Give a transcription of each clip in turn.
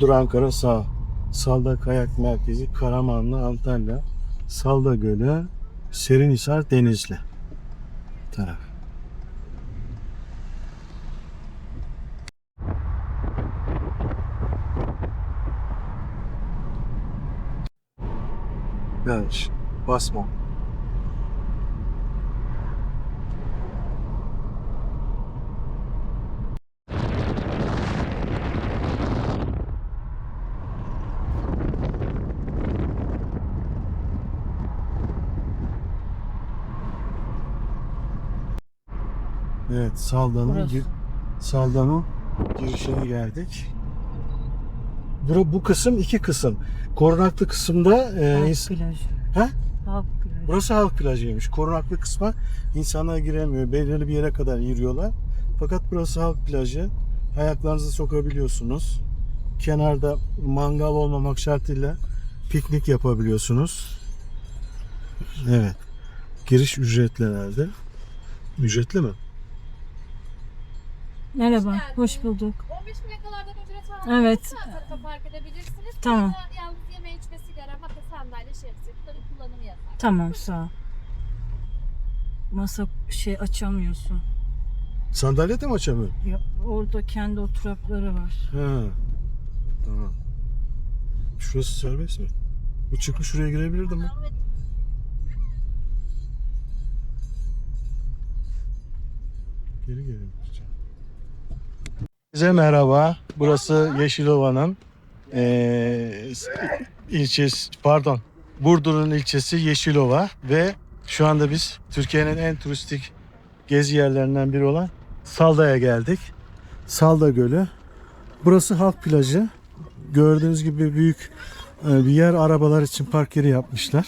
Dur Ankara sağ. Salda Kayak Merkezi, Karamanlı, Antalya, Salda Gölü, Serinhisar, Denizli taraf. Yanlış. Basma. Evet, Salda'nın gir- Salda'nın girişine geldik. Bura, bu kısım iki kısım. Korunaklı kısımda e, Halk plajı. He? Halk plajı. burası halk plajıymış. Korunaklı kısma insanlar giremiyor. Belirli bir yere kadar giriyorlar. Fakat burası halk plajı. Ayaklarınızı sokabiliyorsunuz. Kenarda mangal olmamak şartıyla piknik yapabiliyorsunuz. Evet. Giriş ücretli herhalde. Ücretli mi? Merhaba, hoş bulduk. 15 plakalardan ücret almak Evet. Tarafa park edebilirsiniz. Tamam. Burada Yalnız yeme içme sigara, masa sandalye şemsiye bunların kullanımı yasak. Tamam, sağ ol. Masa şey açamıyorsun. Sandalye de mi açamıyor? Ya, orada kendi oturakları var. Ha. Tamam. Şurası serbest mi? Bu çıkmış şuraya girebilirdim mi? Geri gelelim. Size merhaba. Burası Yeşilova'nın eee ilçesi, pardon, Burdur'un ilçesi Yeşilova ve şu anda biz Türkiye'nin en turistik gezi yerlerinden biri olan Salda'ya geldik. Salda Gölü. Burası halk plajı. Gördüğünüz gibi büyük e, bir yer arabalar için park yeri yapmışlar.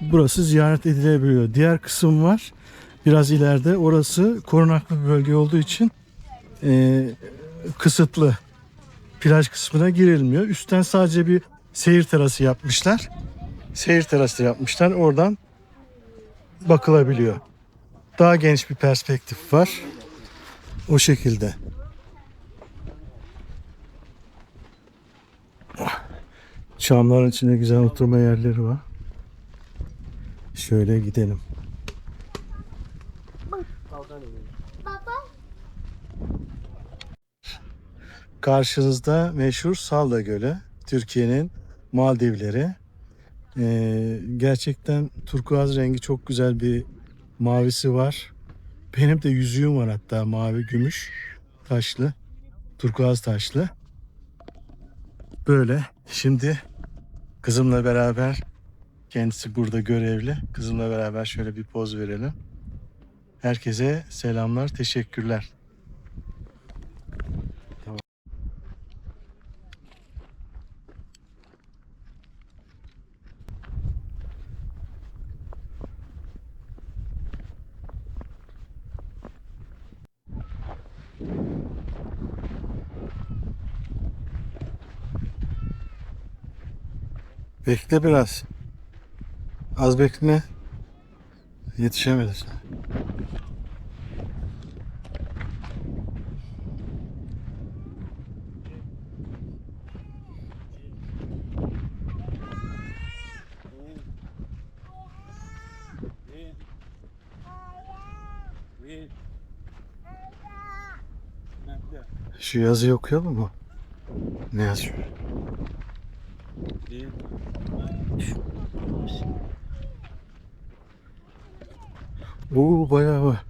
Burası ziyaret edilebiliyor. Diğer kısım var. Biraz ileride. Orası korunaklı bir bölge olduğu için e, kısıtlı. Plaj kısmına girilmiyor. Üstten sadece bir seyir terası yapmışlar. Seyir terası yapmışlar. Oradan bakılabiliyor. Daha geniş bir perspektif var. O şekilde. Çamların içinde güzel oturma yerleri var. Şöyle gidelim. Karşınızda meşhur Salda Gölü. Türkiye'nin Maldivleri. Ee, gerçekten turkuaz rengi çok güzel bir mavisi var. Benim de yüzüğüm var hatta mavi gümüş taşlı. Turkuaz taşlı. Böyle. Şimdi kızımla beraber kendisi burada görevli. Kızımla beraber şöyle bir poz verelim. Herkese selamlar, teşekkürler. Bekle biraz. Az bekle. Yetişemedin. Şu yazıyı okuyalım mı? Ne yazıyor? Oo bayağı var.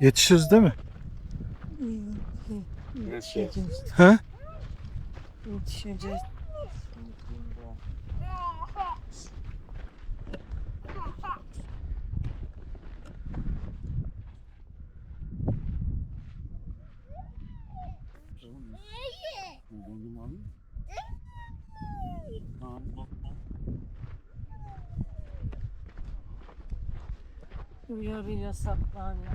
Yetişiriz değil mi? Yetişeceğiz. Ha? Yetişeceğiz. uyarı saklanıyor.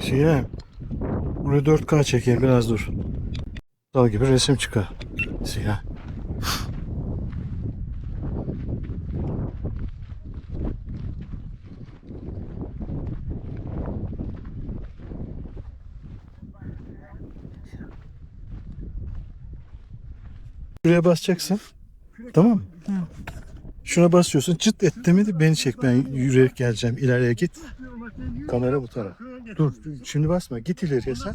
Şirin. Buraya 4K çeker biraz dur. Dal gibi resim çıkar. Sinem. Şuraya basacaksın. Tamam mı? Şuna basıyorsun. Çıt etti mi beni çek. Ben yürüyerek geleceğim. İleriye git. Kamera bu taraf. Dur. Şimdi basma. Git ileriye sen.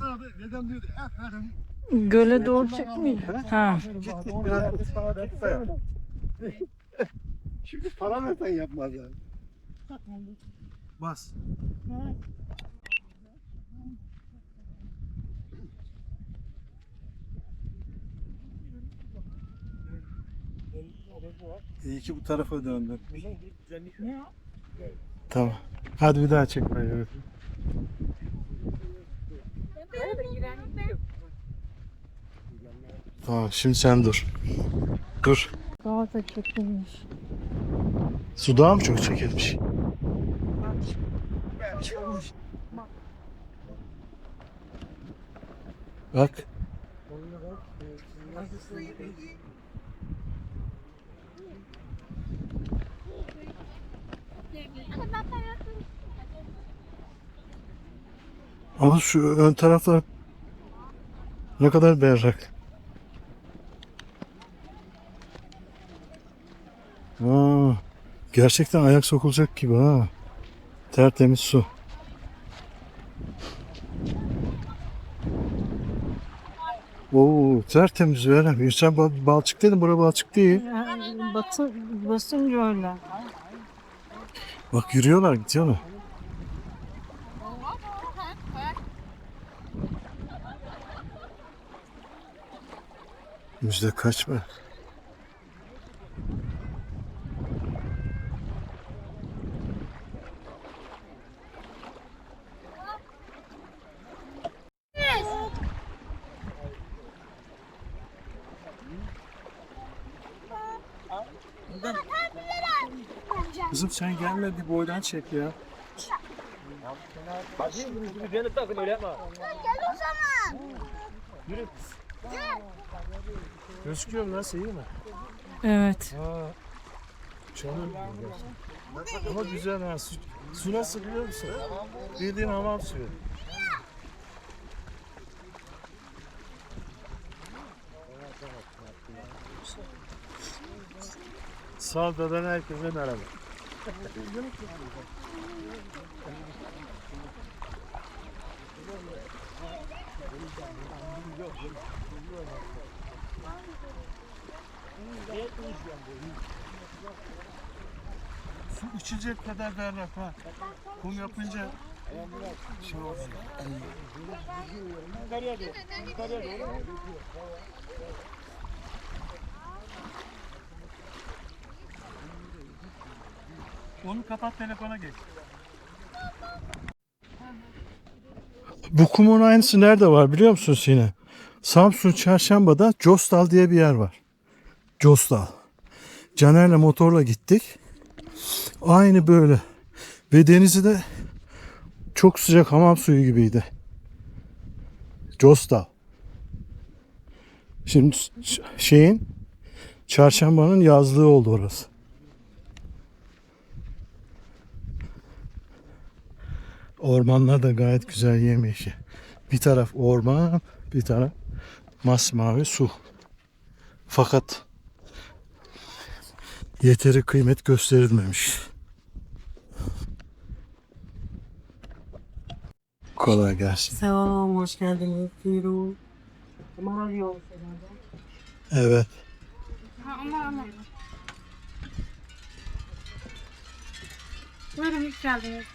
Göle doğru çekmiyor. Ha. Şimdi para versen yapmazlar. Bas. İyi ki bu tarafa döndün. Tamam. Hadi bir daha çek ben evet. Tamam şimdi sen dur. Dur. Daha da çekilmiş. Su daha mı çok çekilmiş? Bak. Ama şu ön taraflar ne kadar berrak. Aa, gerçekten ayak sokulacak gibi ha. Tertemiz su. Oo, tertemiz veren. Sen bal, balçık dedin, bura balçık değil. Yani basın, basınca öyle. Bak yürüyorlar, gidiyorlar. Yüzde kaç Kızım sen gelme bir boydan çek ya. Gözüküyor mu nasıl iyi mi? Evet. Ha. Canım. Ama güzel ha. Su, su nasıl biliyor musun? Bildiğin hamam suyu. Salda'dan herkese merhaba. Su içecek kadar berrak ha. Kum yapınca şey olsun. Onu kapat telefona geç. Bu kumun aynısı nerede var biliyor musun Sine? Samsun Çarşamba'da Costal diye bir yer var. Costal. Caner'le motorla gittik. Aynı böyle. Ve denizi de çok sıcak hamam suyu gibiydi. Costal. Şimdi şeyin çarşambanın yazlığı oldu orası. Ormanlar da gayet güzel yemyeşil. Bir taraf orman, bir taraf masmavi su. Fakat yeteri kıymet gösterilmemiş. Kolay gelsin. Olun, hoş geldiniz. Buyurun. Bana yol Evet. Buyurun hoş geldiniz.